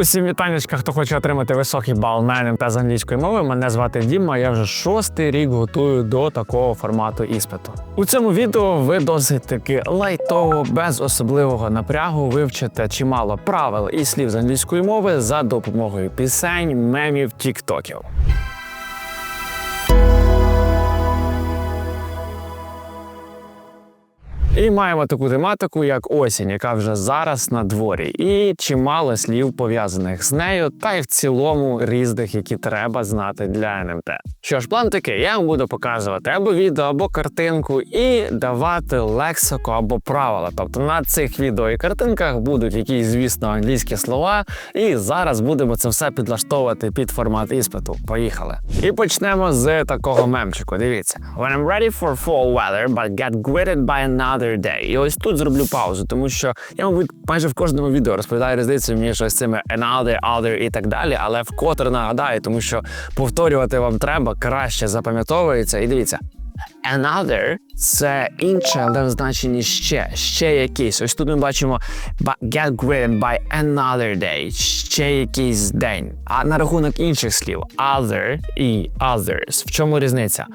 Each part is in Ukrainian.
Усім вітаннячка, хто хоче отримати високий бал на НМТ з англійської мови. Мене звати Діма. Я вже шостий рік готую до такого формату іспиту. У цьому відео ви досить таки лайтово, без особливого напрягу вивчите чимало правил і слів з англійської мови за допомогою пісень, мемів, тіктоків. І маємо таку тематику, як осінь, яка вже зараз на дворі, і чимало слів пов'язаних з нею, та й в цілому різних, які треба знати для НМТ. Що ж, план такий: я вам буду показувати або відео, або картинку, і давати лексику або правила. Тобто на цих відео і картинках будуть якісь, звісно, англійські слова. І зараз будемо це все підлаштовувати під формат іспиту. Поїхали. І почнемо з такого мемчику. Дивіться: When I'm ready for fall weather, but get greeted by another day. І ось тут зроблю паузу, тому що я, мабуть, майже в кожному відео розповідаю різницю між ось цими another, other і так далі, але вкотре нагадаю, тому що повторювати вам треба краще запам'ятовується. І дивіться. Another – це інше, але в значенні ще, ще якийсь. Ось тут ми бачимо «But get greeted by another day, ще якийсь день. А на рахунок інших слів other і others. В чому різниця?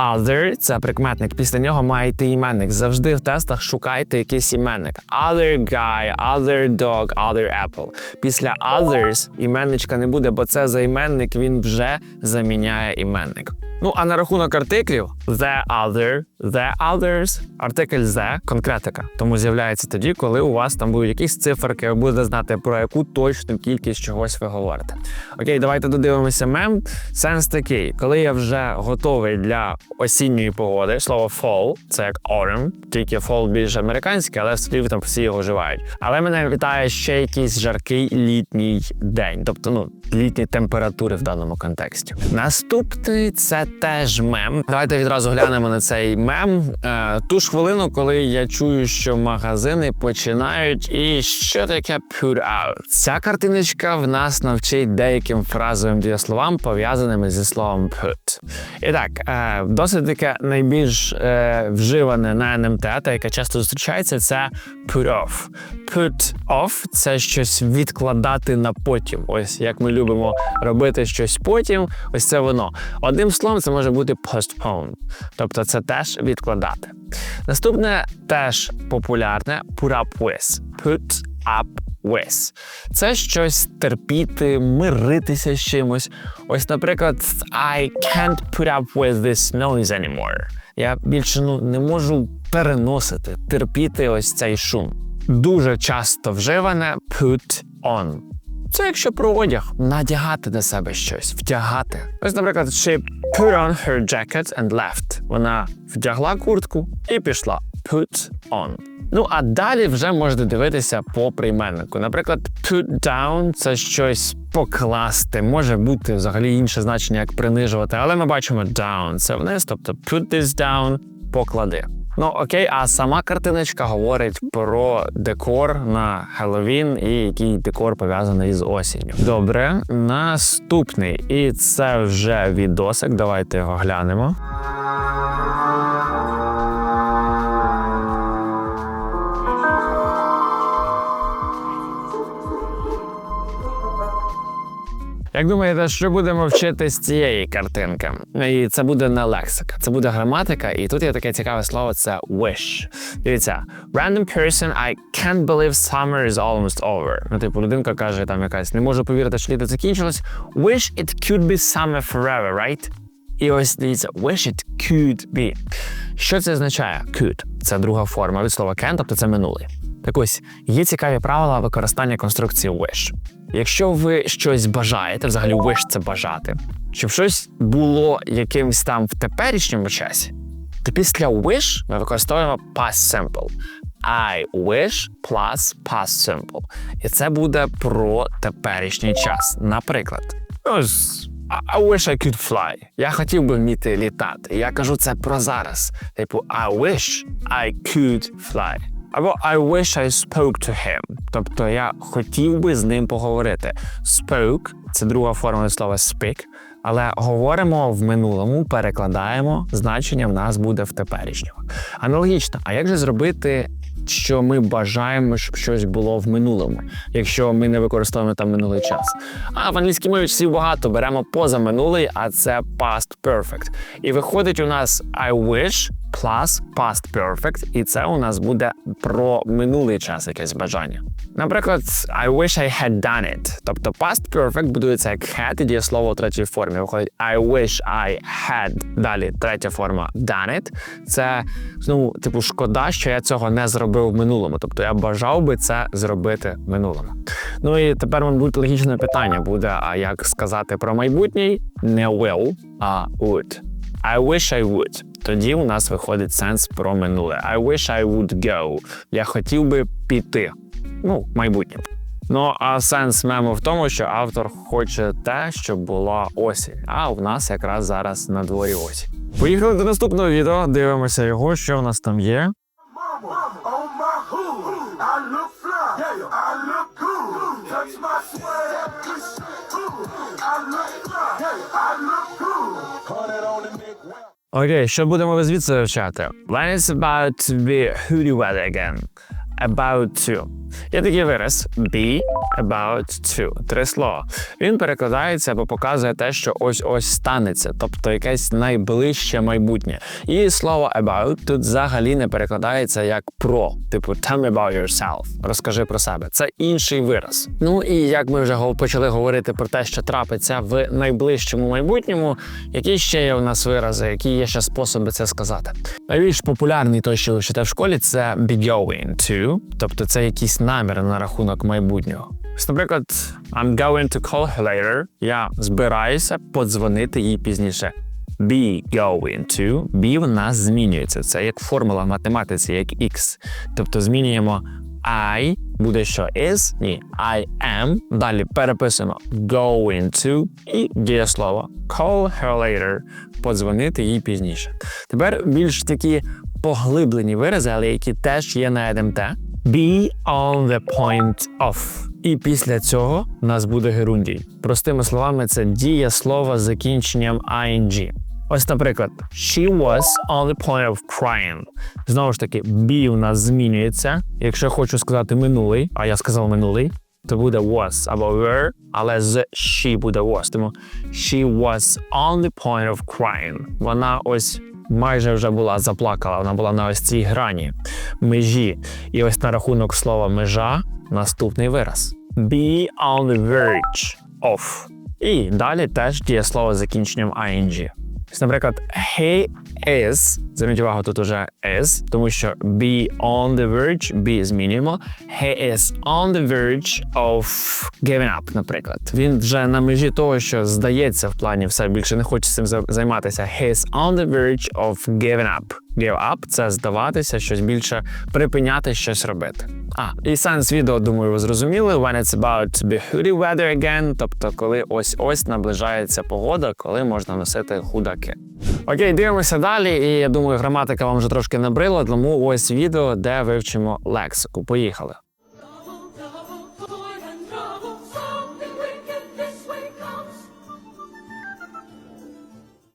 Other – це прикметник. Після нього має йти іменник. Завжди в тестах шукайте якийсь іменник. Other guy, other dog, other apple. Після others іменничка не буде, бо це займенник, він вже заміняє іменник. Ну а на рахунок артиклів the other, the others, артикль the – конкретика. Тому з'являється тоді, коли у вас там будуть якісь циферки, ви будете знати про яку точну кількість чогось ви говорите. Окей, давайте додивимося мем. Сенс такий, коли я вже готовий для осінньої погоди, слово fall – це як autumn, тільки fall більш американське, але в слів там всі його вживають. Але мене вітає ще якийсь жаркий літній день, тобто ну літні температури в даному контексті. Наступний це теж мем. Давайте відразу глянемо на цей мем. Е, ту ж хвилину, коли я чую, що магазини починають, і що таке put out. Ця картиночка в нас навчить деяким фразовим дієсловам, пов'язаними зі словом put. І так, е, досить таке найбільш е, вживане на НМТ, та яке часто зустрічається, це put off. Put off – це щось відкладати на потім. Ось як ми любимо робити щось потім. Ось це воно. Одним словом, це може бути postpone. Тобто це теж відкладати. Наступне теж популярне put up with. Put up with. Це щось терпіти, миритися з чимось. Ось, наприклад, I can't put up with this noise anymore. Я більше ну, не можу переносити, терпіти ось цей шум. Дуже часто вживане put on. Це якщо про одяг надягати на себе щось, вдягати. Ось, наприклад, she put on her jacket and left. Вона вдягла куртку і пішла. Put on. Ну а далі вже можете дивитися по прийменнику. Наприклад, put down це щось покласти, може бути взагалі інше значення, як принижувати, але ми бачимо down це вниз, тобто put this down, поклади. Ну окей, а сама картиночка говорить про декор на Хеллоуін і який декор пов'язаний з осінню. Добре, наступний, і це вже відосик. Давайте його глянемо. Як думаєте, що будемо вчити з цієї картинки? І це буде не лексика, це буде граматика, і тут є таке цікаве слово: це wish. Дивіться, random person, I can't believe summer is almost over. Ну, типу, людинка каже, там якась не можу повірити, що літо закінчилось. Wish it could be summer forever, right? І ось дивіться, wish it could be. Що це означає? Could. Це друга форма від слова can, тобто це минулий. Так ось є цікаві правила використання конструкції wish. Якщо ви щось бажаєте, взагалі wish – це бажати, щоб щось було якимось там в теперішньому часі, то після wish ми використовуємо past simple. I wish plus past simple. І це буде про теперішній час. Наприклад, ось I wish I could fly. Я хотів би вміти літати. Я кажу це про зараз. Типу, I wish I could fly. Або I wish I spoke to him. Тобто я хотів би з ним поговорити. Spoke – це друга форма слова speak. Але говоримо в минулому, перекладаємо, значення в нас буде в теперішньому. Аналогічно, а як же зробити, що ми бажаємо, щоб щось було в минулому, якщо ми не використовуємо там минулий час? А в англійській мові часів багато беремо поза минулий, а це past perfect. І виходить у нас I wish plus past perfect, і це у нас буде про минулий час якесь бажання. Наприклад, I wish I had done it. Тобто past perfect будується як had і дієслово у третій формі. Виходить I wish I had. Далі третя форма done it. Це знову типу шкода, що я цього не зробив в минулому. Тобто я бажав би це зробити в минулому. Ну і тепер мабуть логічне питання буде: а як сказати про майбутній? Не will, а would. I wish I would. Тоді у нас виходить сенс про минуле. I wish I would go. Я хотів би піти. Ну, майбутнє. Ну а сенс мему в тому, що автор хоче те, щоб була осінь. А в нас якраз зараз на дворі осінь. Поїхали до наступного відео. Дивимося його, що в нас там є. Окей, що будемо ви звідси вивчати? When it's about to be hoodie weather again. About to. Є такий вираз be about to. Три слова. Він перекладається або показує те, що ось ось станеться, тобто якесь найближче майбутнє. І слово about тут взагалі не перекладається як про, типу tell me about yourself. Розкажи про себе. Це інший вираз. Ну і як ми вже почали говорити про те, що трапиться в найближчому майбутньому, які ще є у нас вирази, які є ще способи це сказати. Найбільш популярний той, що ви вчите в школі, це be going to, тобто це якийсь намір на рахунок майбутнього. Наприклад, I'm going to call her later. Я збираюся подзвонити їй пізніше. Be going to. Be в нас змінюється. Це як формула в математиці, як X. Тобто змінюємо I, буде що is? Ні, I am. Далі переписуємо going to і дієслово call her later. Подзвонити їй пізніше. Тепер більш такі поглиблені вирази, але які теж є на ЕДМТ. Be on the point of. І після цього у нас буде герундій. Простими словами, це дієслово з закінченням ing. Ось, наприклад, she was on the point of crying. Знову ж таки, be у нас змінюється. Якщо я хочу сказати минулий, а я сказав минулий, то буде was або were, але з she буде was. Тому she was on the point of crying. Вона ось майже вже була заплакала. Вона була на ось цій грані межі. І ось на рахунок слова межа наступний вираз. Be on the verge of. І далі теж дієслово з закінченням ing. Ось, Наприклад, he is, зверніть увагу, тут уже is, тому що be on the verge, be змінюємо. He is on the verge of giving up, наприклад. Він вже на межі того, що здається в плані все більше не хоче цим займатися. He is on the verge of giving up. Give up – це здаватися, щось більше припиняти щось робити. А, і сенс відео, думаю, ви зрозуміли. When it's about to be hoodie weather again, тобто коли ось-ось наближається погода, коли можна носити худаки. Окей, дивимося далі, і я думаю, граматика вам вже трошки набрила, тому ось відео, де вивчимо лексику. Поїхали.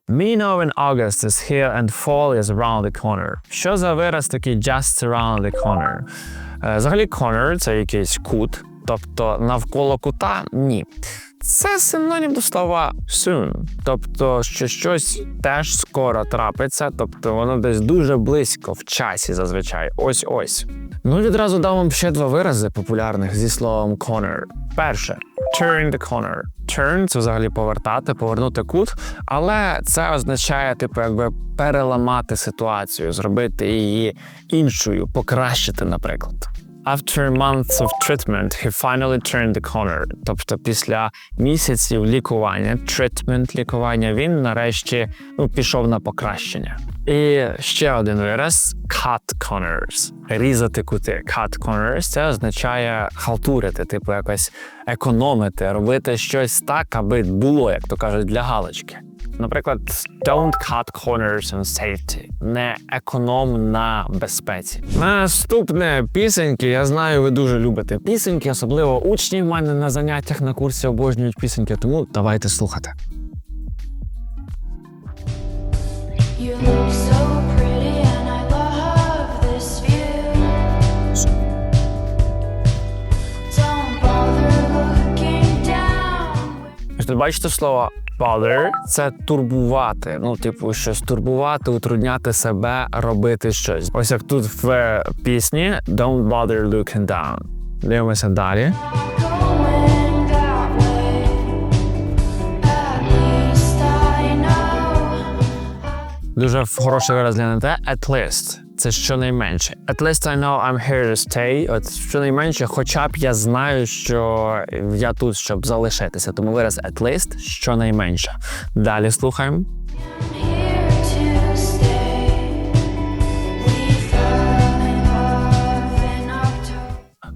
Me knowing August is here and fall is around the corner. Що за вираз такий just around the corner? Взагалі, corner – це якийсь кут, тобто навколо кута ні. Це синонім до слова soon, тобто що щось теж скоро трапиться, тобто воно десь дуже близько в часі зазвичай. Ось ось. Ну відразу дам вам ще два вирази популярних зі словом corner. Перше turn the corner. Turn – це взагалі повертати, повернути кут, але це означає, типу, якби переламати ситуацію, зробити її іншою, покращити, наприклад. After months of treatment, he finally turned the corner. Тобто після місяців лікування, treatment лікування, він нарешті ну, пішов на покращення. І ще один вираз cut corners. Різати кути. Cut corners – це означає халтурити, типу якось економити, робити щось так, аби було, як то кажуть, для галочки. Наприклад, don't cut corners on safety. Не економ на безпеці. Наступне пісеньки. Я знаю, ви дуже любите пісеньки, особливо учні в мене на заняттях на курсі обожнюють пісеньки, тому давайте слухати. Тут бачите слово bother – це турбувати. Ну, типу, щось турбувати, утрудняти себе, робити щось. Ось як тут в пісні Don't bother looking down. Дивимося далі. Дуже хороший вираз для НТ. At least. Це щонайменше. At least I know I'm here to stay. От щонайменше, хоча б я знаю, що я тут, щоб залишитися. Тому вираз at least щонайменше. Далі слухаємо.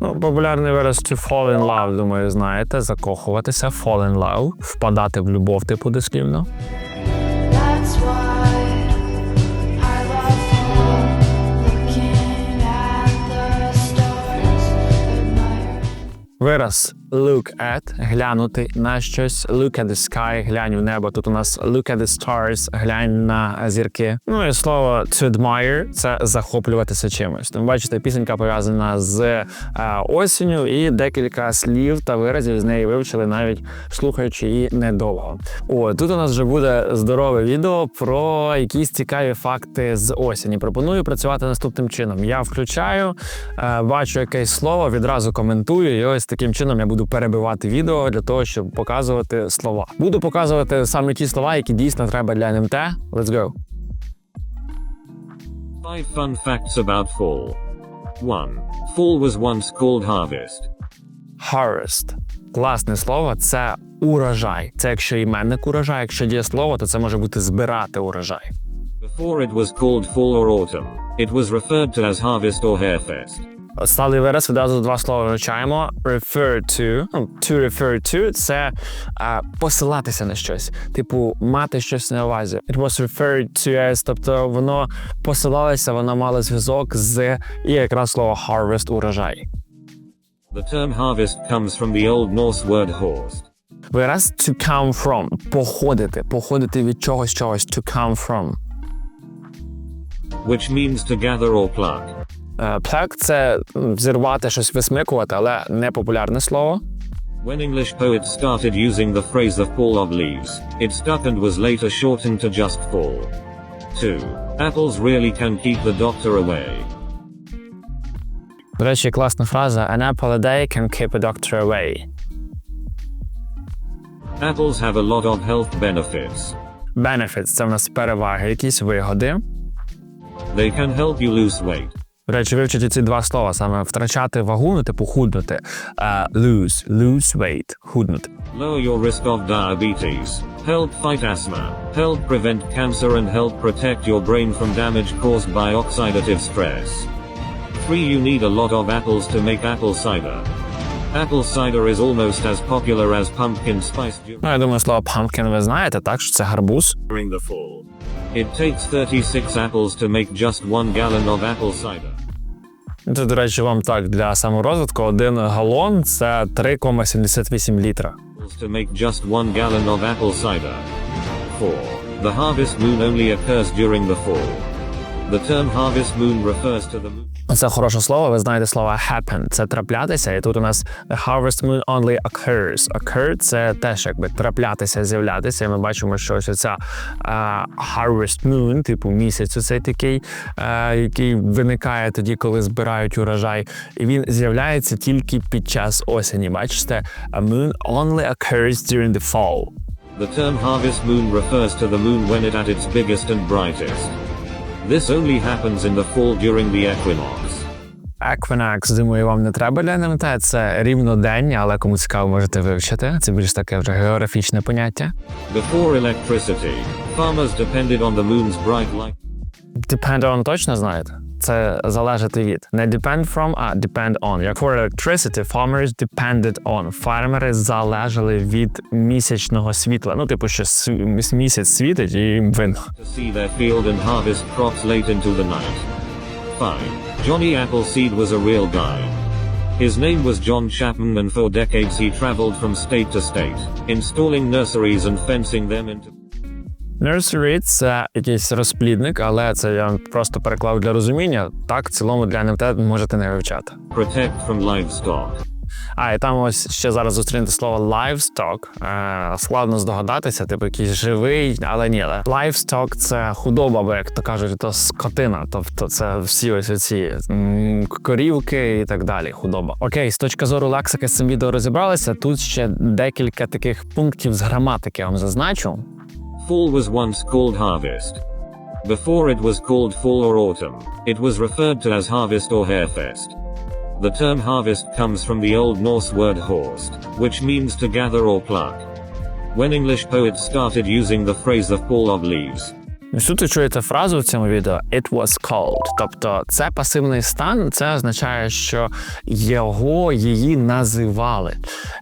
Ну, популярний вираз to fall in love, думаю, знаєте, закохуватися, fall in love, впадати в любов, типу дослівно. Вираз look at глянути на щось, look at the sky, глянь в небо. Тут у нас look at the stars, глянь на зірки. Ну і слово to admire це захоплюватися чимось. Тому бачите, пісенька пов'язана з е, осінню, і декілька слів та виразів з неї вивчили, навіть слухаючи її недовго. О, тут у нас вже буде здорове відео про якісь цікаві факти з осені. Пропоную працювати наступним чином. Я включаю, е, бачу якесь слово, відразу коментую, і ось таким чином я буду перебивати відео для того, щоб показувати слова. Буду показувати саме ті слова, які дійсно треба для НМТ. Let's go. Five fun facts about fall. 1. Fall was once called harvest. Harvest. Класне слово це урожай. Це якщо іменник урожай, якщо дієслово, то це може бути збирати урожай. Before it was called fall or autumn, it was referred to as harvest or harefest. Сталий вираз відразу два слова вивчаємо. Refer to. Ну, to refer to – це а, посилатися на щось. Типу, мати щось на увазі. It was referred to as, тобто воно посилалося, воно мало зв'язок з і якраз слово harvest – урожай. The term harvest comes from the Old Norse word horst. Вираз to come from – походити, походити від чогось чогось, to come from. which means to gather or pluck. Е, це взірвати, щось висмикувати, але не популярне слово. When English poets started using the phrase the fall of leaves, it stuck and was later shortened to just fall. 2. Apples really can keep the doctor away. До речі, класна фраза An apple a day can keep a doctor away. Apples have a lot of health benefits. Benefits – це в нас переваги, якісь вигоди. They can help you lose weight. До речі, вивчити ці два слова саме втрачати вагу, ну, типу худнути. Uh, lose, lose weight, худнути. lower your risk of diabetes, help fight asthma, help prevent cancer and help protect your brain from damage caused by oxidative stress. 3. You need a lot of apples to make apple cider. Apple cider is almost as popular as pumpkin spice during Ну, я думаю, слово pumpkin ви знаєте, так що це гарбуз. the fall. It takes 36 apples to make just one gallon of apple cider. Це, до речі, вам так для саморозвитку один галон це 3,78 літра. to make just one gallon of apple cider. 4. The harvest moon only occurs during the fall. The term harvest moon refers to the moon. Це хороше слово. Ви знаєте слово happen. Це траплятися. І тут у нас the harvest moon only occurs. Occur – це теж якби траплятися, з'являтися. І ми бачимо, що ось ця а, harvest moon, типу місяць, оцей такий, а, який виникає тоді, коли збирають урожай. І він з'являється тільки під час осені. Бачите, a moon only occurs during the fall. The term harvest moon refers to the moon when it at its biggest and brightest. This only happens in the fall during the equinox. Equinox, думаю, вам не треба для НМТ. Це рівнодень, але кому цікаво, можете вивчити. Це більш таке вже географічне поняття. Before electricity, farmers depended on the moon's bright light. Depend on точно знаєте? Це залежати від. Не depend from, а depend on. Як for electricity, farmers depended on. Фермери залежали від місячного світла. Ну, типу, що місяць світить і їм видно. to see their field and harvest crops late into the night. 5. Johnny Appleseed was a real guy. His name was John Chapman and for decades he traveled from state to state, installing nurseries and fencing them into Nursery – це якийсь розплідник, але це я просто переклав для розуміння. Так, в цілому для НМТ можете не вивчати. Protect from livestock. А, і там ось ще зараз зустрінете слово livestock. Е, складно здогадатися, типу якийсь живий, але ні. але Livestock – це худоба, або як то кажуть, то скотина. Тобто це всі ось ці корівки і так далі. Худоба. Окей, з точки зору лексики з цим відео розібралися. Тут ще декілька таких пунктів з граматики я вам зазначу. Fall was once called harvest. Before it was called fall or autumn, it was referred to as harvest or harefest. The term harvest comes from the Old Norse word horst, which means to gather or pluck. When English poets started using the phrase the fall of leaves, Ви чуєте фразу в цьому відео «it was cold». Тобто це пасивний стан, це означає, що його її називали.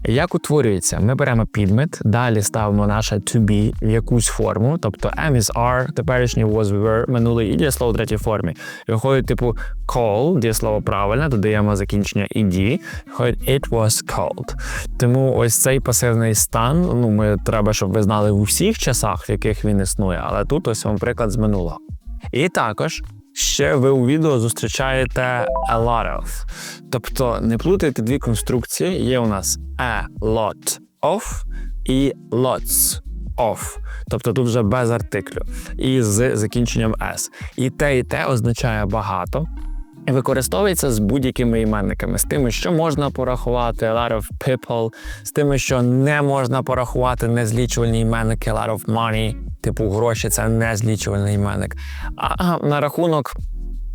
Як утворюється? Ми беремо підмет, далі ставимо наше to be в якусь форму, тобто am is are, теперішній was were, минулий і дієслово в третій формі. Виходить, типу call, дієслово правильне, додаємо закінчення ed, виходить it was cold. Тому ось цей пасивний стан, ну ми треба, щоб ви знали у всіх часах, в яких він існує, але тут ось вам приклад з минулого. І також ще ви у відео зустрічаєте a lot of. Тобто не плутайте дві конструкції. Є у нас a lot of і lots of. Тобто тут вже без артиклю. І з закінченням s. І те, і те означає багато. Використовується з будь-якими іменниками, з тими, що можна порахувати, a lot of people, з тими, що не можна порахувати незлічувальні іменники, a lot of money, типу гроші це незлічувальний іменник. А на рахунок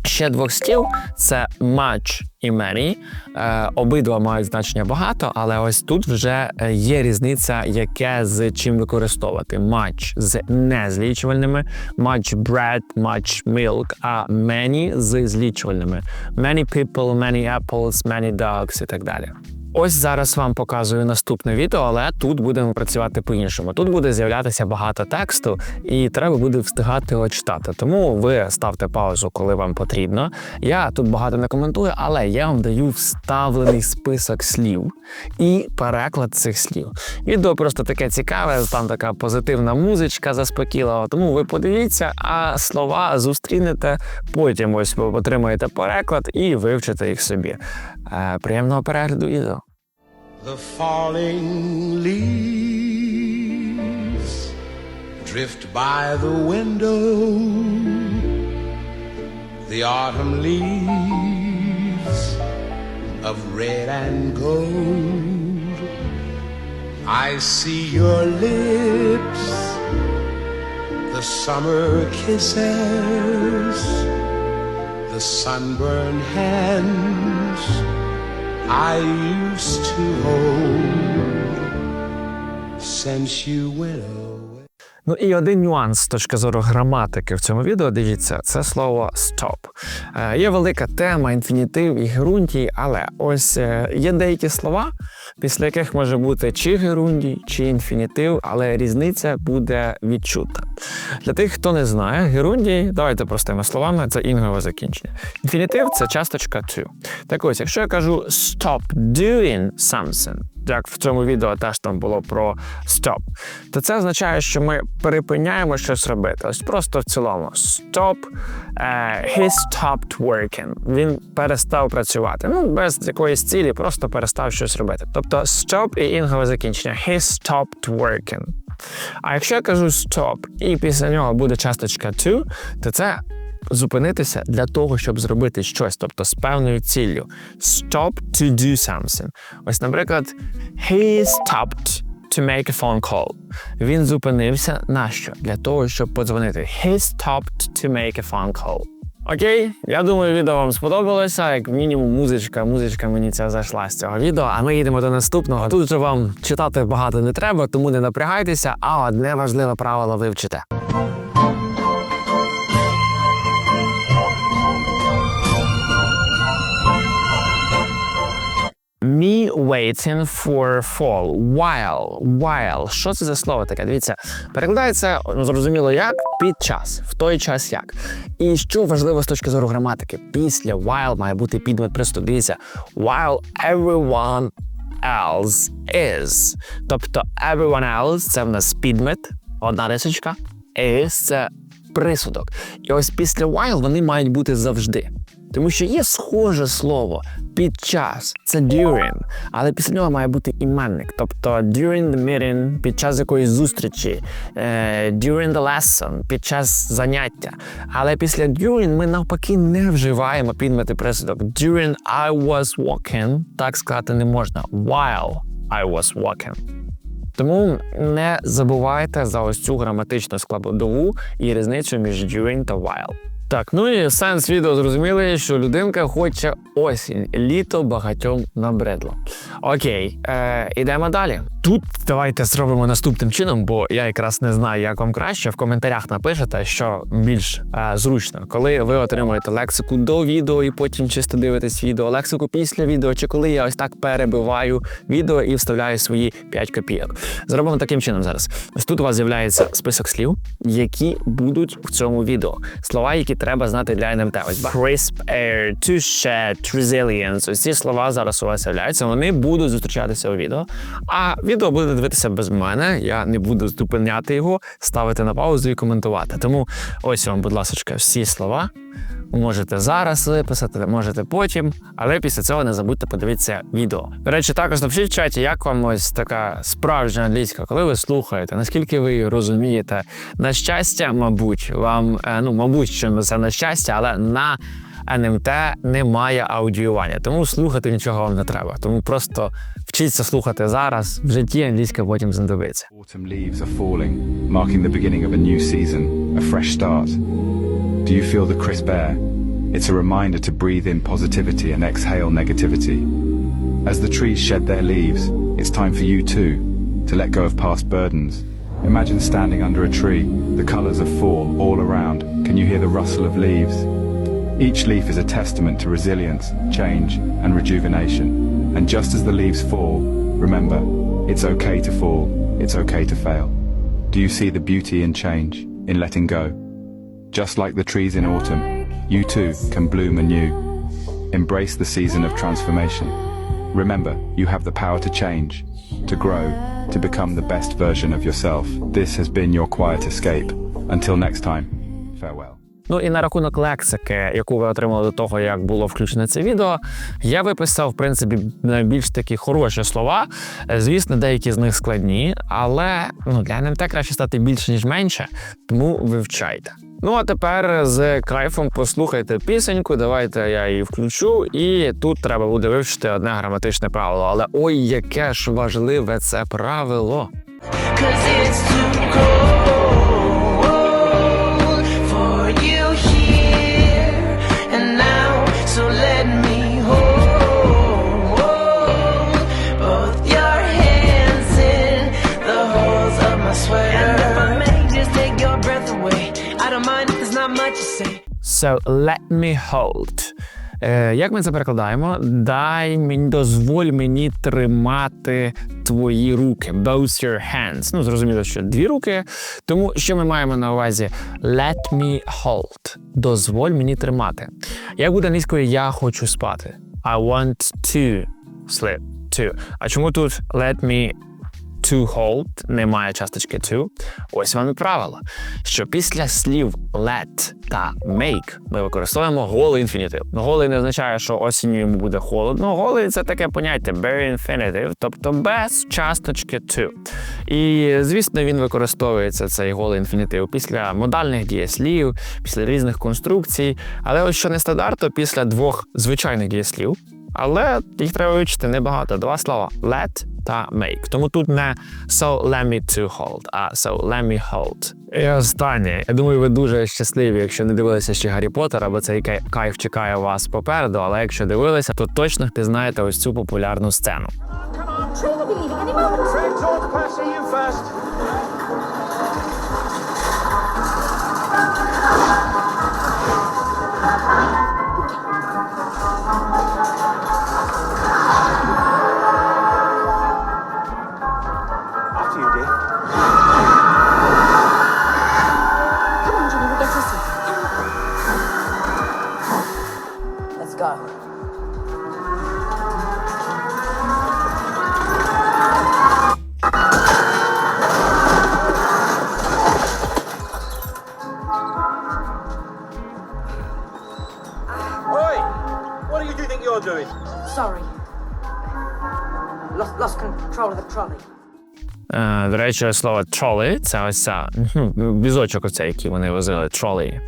ще двох стів це much і many. Е, обидва мають значення багато, але ось тут вже е, є різниця, яке з чим використовувати. Much з незлічувальними, much bread, much milk, а many з злічувальними. Many people, many apples, many dogs і так далі. Ось зараз вам показую наступне відео, але тут будемо працювати по-іншому. Тут буде з'являтися багато тексту, і треба буде встигати його читати. Тому ви ставте паузу, коли вам потрібно. Я тут багато не коментую, але я вам даю вставлений список слів і переклад цих слів. Відео просто таке цікаве, там така позитивна музичка заспокійлива. Тому ви подивіться, а слова зустрінете. Потім ось ви отримаєте переклад і вивчите їх собі. Е, Приємного перегляду відео. The falling leaves drift by the window. The autumn leaves of red and gold. I see your lips, the summer kisses, the sunburned hands. I used to hold since you went away. Ну і один нюанс з точки зору граматики в цьому відео. Дивіться, це слово stop. Е, є велика тема, інфінітив і герундій, але ось е, є деякі слова, після яких може бути чи герундій, чи інфінітив, але різниця буде відчута. Для тих, хто не знає, герундій, давайте простими словами, це інгове закінчення. Інфінітив це часточка to. Так ось, якщо я кажу stop doing something, як в цьому відео теж там було про stop, то це означає, що ми перепиняємо щось робити. Ось просто в цілому stop, е, he stopped working. Він перестав працювати. Ну, без якоїсь цілі, просто перестав щось робити. Тобто stop і інгове закінчення. He stopped working. А якщо я кажу stop, і після нього буде часточка to, то це зупинитися для того, щоб зробити щось, тобто з певною ціллю. Stop to do something. Ось, наприклад, he stopped to make a phone call. Він зупинився на що? Для того, щоб подзвонити. He stopped to make a phone call. Окей, я думаю, відео вам сподобалося. Як мінімум, музичка, музичка мені ця зайшла з цього відео. А ми їдемо до наступного. Тут же вам читати багато не треба, тому не напрягайтеся. А одне важливе правило вивчите. Waiting for fall. While. While. Що це за слово таке? Дивіться, перекладається ну, зрозуміло як під час, в той час як. І що важливо з точки зору граматики, після while має бути підмет приступ. Дивіться, while everyone else is. Тобто everyone else це в нас підмет, одна рисочка. is – це присудок. І ось після while вони мають бути завжди. Тому що є схоже слово під час це during, але після нього має бути іменник. Тобто during the meeting, під час якоїсь зустрічі, е, during the lesson, під час заняття. Але після during ми навпаки не вживаємо підмети присудок. During I was walking, так сказати не можна. While I was walking. Тому не забувайте за ось цю граматичну складову і різницю між during та while. Так, ну і сенс відео зрозуміли, що людинка хоче осінь, літо багатьом набридло. Окей, е, ідемо далі. Тут давайте зробимо наступним чином, бо я якраз не знаю, як вам краще. В коментарях напишете, що більш е, зручно, коли ви отримуєте лексику до відео і потім чисто дивитесь відео, лексику після відео, чи коли я ось так перебиваю відео і вставляю свої 5 копійок. Зробимо таким чином зараз. Ось тут у вас з'являється список слів, які будуть в цьому відео. Слова, які треба знати для НМТ. Ось crisp, air, to shed, resilience. Ось ці слова зараз у вас з'являються. Вони будуть зустрічатися у відео. А відео буде дивитися без мене. Я не буду зупиняти його, ставити на паузу і коментувати. Тому ось вам, будь ласка, всі слова. Можете зараз виписати, можете потім, але після цього не забудьте подивитися відео. До речі, також напишіть в чаті, як вам ось така справжня англійська, коли ви слухаєте, наскільки ви її розумієте. На щастя, мабуть, вам е, ну мабуть, що це на щастя, але на НМТ немає аудіювання, тому слухати нічого вам не треба. Тому просто вчіться слухати зараз. В житті англійська потім знадобиться. Autumn leaves are falling, marking the beginning of a new season, a fresh start. Do you feel the crisp air? It's a reminder to breathe in positivity and exhale negativity. As the trees shed their leaves, it's time for you too to let go of past burdens. Imagine standing under a tree, the colors of fall all around. Can you hear the rustle of leaves? Each leaf is a testament to resilience, change, and rejuvenation. And just as the leaves fall, remember, it's okay to fall, it's okay to fail. Do you see the beauty in change, in letting go? Just like the trees in autumn, you too can bloom anew. Embrace the season of transformation. Remember, you have the power to change, to grow, to become the best version of yourself. This has been your quiet escape. Until next time, farewell. Ну і на рахунок лексики, яку ви отримали до того, як було включене це відео, я виписав в принципі найбільш такі хороші слова. Е, Звісно, деякі з них складні, але ну для НМТ краще стати більше ніж менше, тому вивчайте. Ну а тепер з кайфом послухайте пісеньку. Давайте я її включу, і тут треба буде вивчити одне граматичне правило. Але ой, яке ж важливе це правило. Cause it's too cold So let me hold. Е, як ми це перекладаємо? Дай мені, дозволь мені тримати твої руки. Both your hands. Ну, зрозуміло, що дві руки. Тому що ми маємо на увазі let me hold. Дозволь мені тримати. Як буде англійською я хочу спати? I want to sleep. To. А чому тут let me to hold немає часточки to. Ось вам і правило, що після слів let та make ми використовуємо голий інфінітив. Ну, Голий не означає, що осінню йому буде холодно. Голий це таке поняття bare infinitive, тобто без часточки to. І звісно, він використовується цей голий інфінітив після модальних дієслів, після різних конструкцій. Але ось що не стандарт, то після двох звичайних дієслів. Але їх треба вивчити небагато. Два слова let та make. Тому тут не so let me to hold, а so let me hold. І останнє. Я думаю, ви дуже щасливі, якщо не дивилися ще Гаррі Поттера, бо цей кай- кайф чекає вас попереду. Але якщо дивилися, то точно пізнаєте ось цю популярну сцену. Oi! What do you think you're doing? Sorry. Lost, lost control of the trolley. Е, До речі, слово trolley це ось ця візочок, оцей, який вони возили, тролі.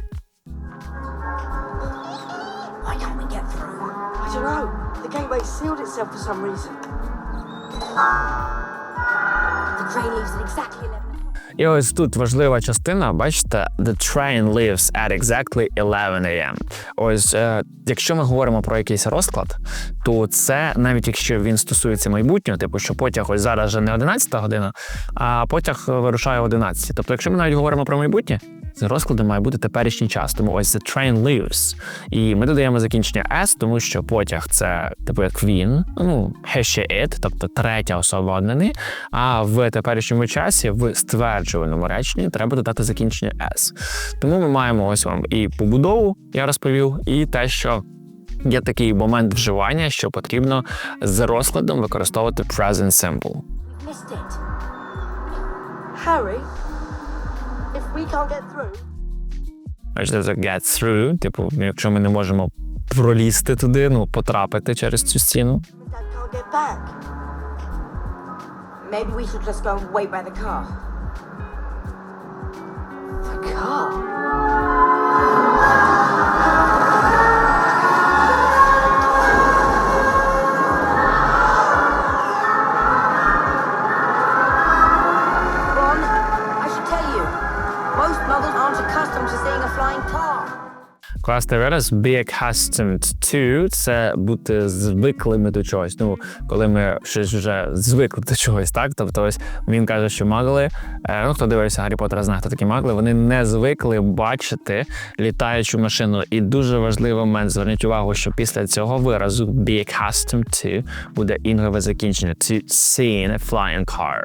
І ось тут важлива частина, бачите, the train leaves at exactly 11 a.m. Ось е, якщо ми говоримо про якийсь розклад, то це навіть якщо він стосується майбутнього, типу, що потяг ось зараз вже не 11 година, а потяг вирушає о 11. Тобто, якщо ми навіть говоримо про майбутнє, з розкладом має бути теперішній час. Тому ось the train leaves. І ми додаємо закінчення s, тому що потяг це типу як він, ну he, she, it, тобто третя особа однини. А в теперішньому часі в стверджувальному реченні треба додати закінчення s. Тому ми маємо ось вам і побудову, я розповів, і те, що. Є такий момент вживання, що потрібно з розкладом використовувати present simple. Harry, we can't get through, Бачите, це get through, типу, якщо ми не можемо пролізти туди, ну потрапити через цю стіну. Dad can't get back. Maybe we should just go and wait by the car. The car? Класний вираз be accustomed to – це бути звиклими до чогось. Ну, коли ми щось вже звикли до чогось, так? Тобто, ось він каже, що магли, е, ну хто дивився Гаррі Поттера, знає, хто такі магли, вони не звикли бачити літаючу машину. І дуже важливий момент зверніть увагу, що після цього виразу be accustomed to буде інгове закінчення to seeing a flying car.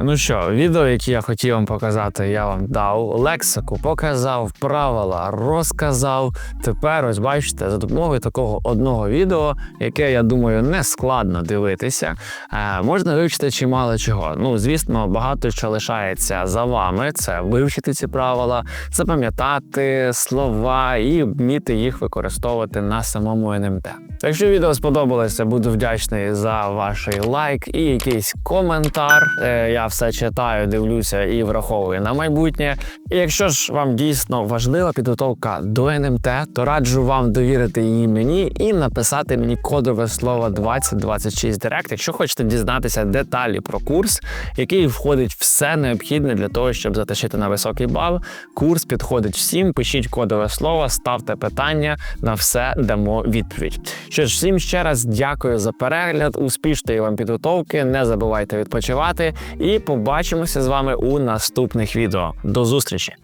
Ну що, відео, які я хотів вам показати, я вам дав лексику, показав правила, розказав. Тепер ось бачите, за допомогою такого одного відео, яке я думаю не складно дивитися, е, можна вивчити чимало чого. Ну, звісно, багато що лишається за вами. Це вивчити ці правила, запам'ятати слова і вміти їх використовувати на самому НМТ. Якщо відео сподобалося, буду вдячний за ваш лайк і якийсь коментар. Е, Я все читаю, дивлюся і враховую на майбутнє. І якщо ж вам дійсно важлива підготовка до НМТ, то раджу вам довірити її мені і написати мені кодове слово 2026 Direct, якщо хочете дізнатися деталі про курс, який входить все необхідне для того, щоб затащити на високий бал. Курс підходить всім. Пишіть кодове слово, ставте питання на все дамо відповідь. Що ж, всім ще раз дякую за перегляд, успішної вам підготовки. Не забувайте відпочивати і побачимося з вами у наступних відео. До зустрічі!